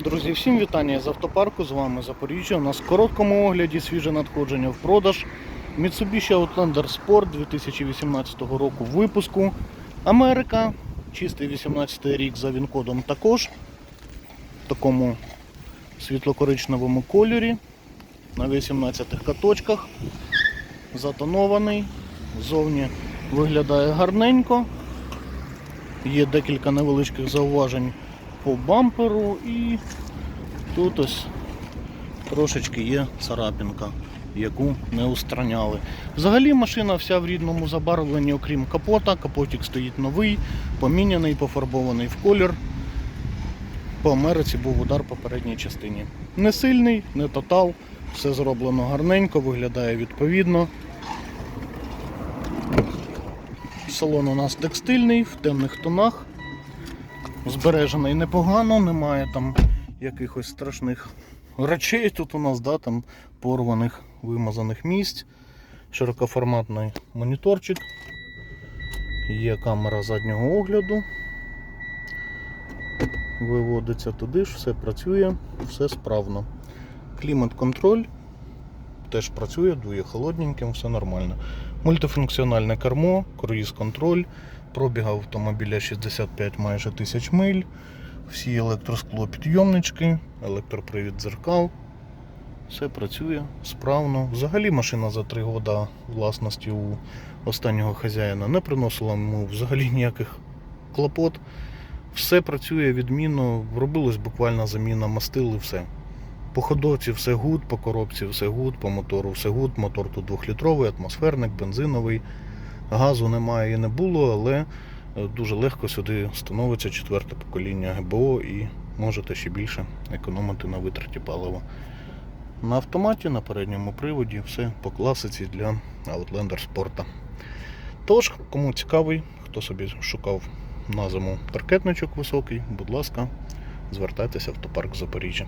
Друзі, всім вітання з автопарку. З вами Запоріжжя. У нас в короткому огляді свіже надходження в продаж. Mitsubishi Outlander Sport 2018 року випуску. Америка. Чистий 18 рік за він-кодом також. В такому світло-коричневому кольорі. На 18 каточках. Затонований. Зовні виглядає гарненько. Є декілька невеличких зауважень по бамперу і тут ось трошечки є царапінка, яку не устраняли. Взагалі машина вся в рідному забарвленні, окрім капота. Капотик стоїть новий, поміняний, пофарбований в колір. По Америці був удар по передній частині. Не сильний, не тотал, все зроблено гарненько, виглядає відповідно. Салон у нас текстильний, в темних тонах збережений непогано, немає там якихось страшних речей тут у нас, да, там порваних, вимазаних місць. Широкоформатний моніторчик. Є камера заднього огляду. Виводиться туди ж, все працює, все справно. Клімат-контроль теж працює, дує холодненьким, все нормально. Мультифункціональне кермо, круїз-контроль, пробіг автомобіля 65 майже тисяч миль, всі електросклопідйомнички, електропривід дзеркал. Все працює справно. Взагалі машина за 3 роки власності у останнього хазяїна не приносила йому взагалі ніяких клопот. Все працює відмінно, робилась буквально заміна мастил і все. По ходовці все гуд, по коробці все гуд, по мотору все гуд. Мотор тут 2-літровий, атмосферник, бензиновий. Газу немає і не було, але е, дуже легко сюди становиться четверте покоління ГБО і можете ще більше економити на витраті палива. На автоматі, на передньому приводі, все по класиці для Outlander спорта. Тож, кому цікавий, хто собі шукав на зиму паркетничок високий, будь ласка, звертайтеся в автопарк Запоріжжя.